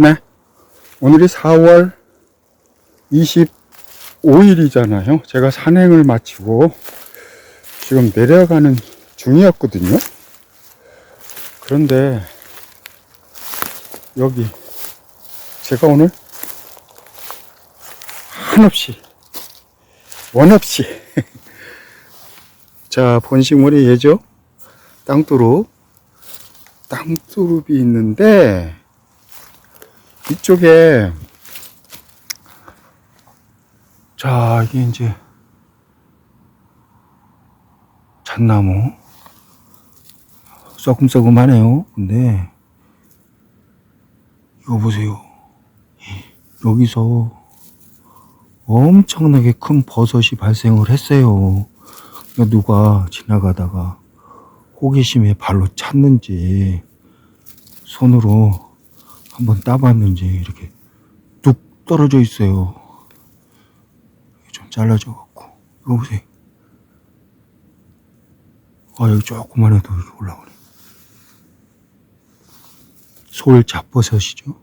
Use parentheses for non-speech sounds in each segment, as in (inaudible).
네. 오늘이 4월 25일이잖아요. 제가 산행을 마치고 지금 내려가는 중이었거든요. 그런데 여기 제가 오늘 한없이 원없이 (laughs) 자 본식물이 예죠 땅두릅 땅두릅이 있는데 이쪽에 자 이게 이제 잣나무. 썩금썩금하네요. 근데 이거 보세요. 여기서 엄청나게 큰 버섯이 발생을 했어요. 누가 지나가다가 호기심에 발로 찼는지 손으로 한번 따봤는지 이렇게 뚝 떨어져 있어요. 좀 잘라져 갖고 이거 보세요. 아 여기 조금만 해도 올라오네. 솔 잡버섯이죠.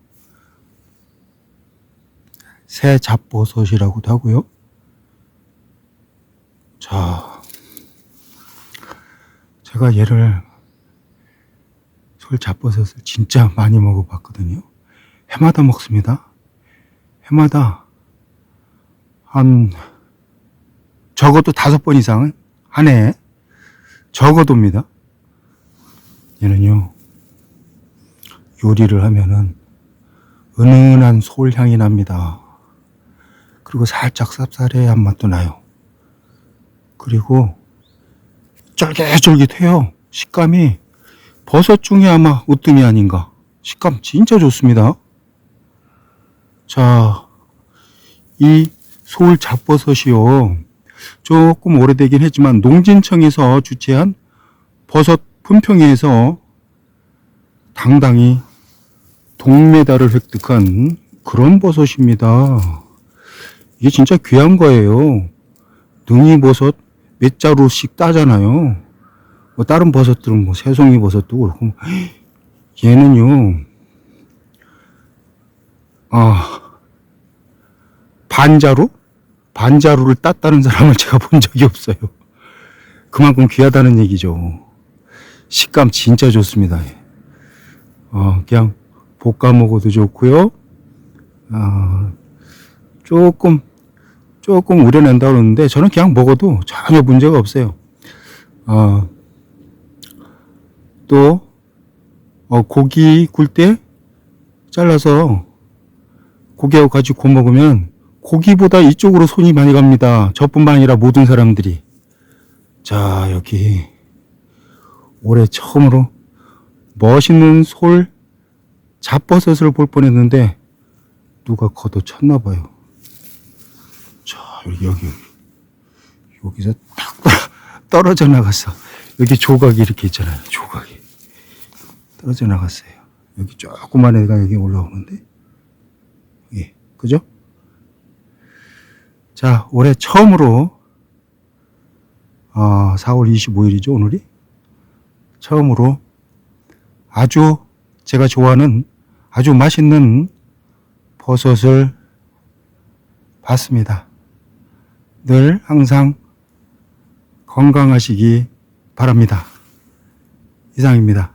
새 잡버섯이라고도 하고요. 자, 제가 얘를 솔 잡버섯을 진짜 많이 먹어봤거든요. 해마다 먹습니다. 해마다 한 적어도 다섯 번 이상은 한 해에 적어도입니다. 얘는요 요리를 하면은 은은한 솔 향이 납니다. 그리고 살짝 쌉싸래한 맛도 나요. 그리고 쫄깃쫄깃해요. 식감이 버섯 중에 아마 으뜸이 아닌가. 식감 진짜 좋습니다. 자, 이 서울 잡버섯이요. 조금 오래되긴 했지만 농진청에서 주최한 버섯 품평회에서 당당히 동메달을 획득한 그런 버섯입니다. 이게 진짜 귀한 거예요. 능이버섯 몇 자루씩 따잖아요. 뭐 다른 버섯들은 뭐 새송이 버섯도 그렇고 얘는요 아 반자루 반자루를 땄다는 사람을 제가 본 적이 없어요. 그만큼 귀하다는 얘기죠. 식감 진짜 좋습니다. 어, 그냥 볶아 먹어도 좋고요. 아, 조금 조금 우려낸다 그러는데 저는 그냥 먹어도 전혀 문제가 없어요. 어, 또 어, 고기 굴 때 잘라서 고기하고 같이 구워 먹으면 고기보다 이쪽으로 손이 많이 갑니다. 저뿐만 아니라 모든 사람들이. 자 여기 올해 처음으로 멋있는 솔 잡버섯을 볼 뻔했는데 누가 걷어쳤나 봐요. 자 여기 여기 여기서 딱 (laughs) 떨어져 나갔어. 여기 조각이 이렇게 있잖아요. 조각이 떨어져 나갔어요. 여기 조그만 애가 여기 올라오는데 예, 그죠? 자, 올해 처음으로 어, 4월 25일이죠, 오늘이. 처음으로 아주 제가 좋아하는 아주 맛있는 버섯을 봤습니다. 늘 항상 건강하시기 바랍니다. 이상입니다.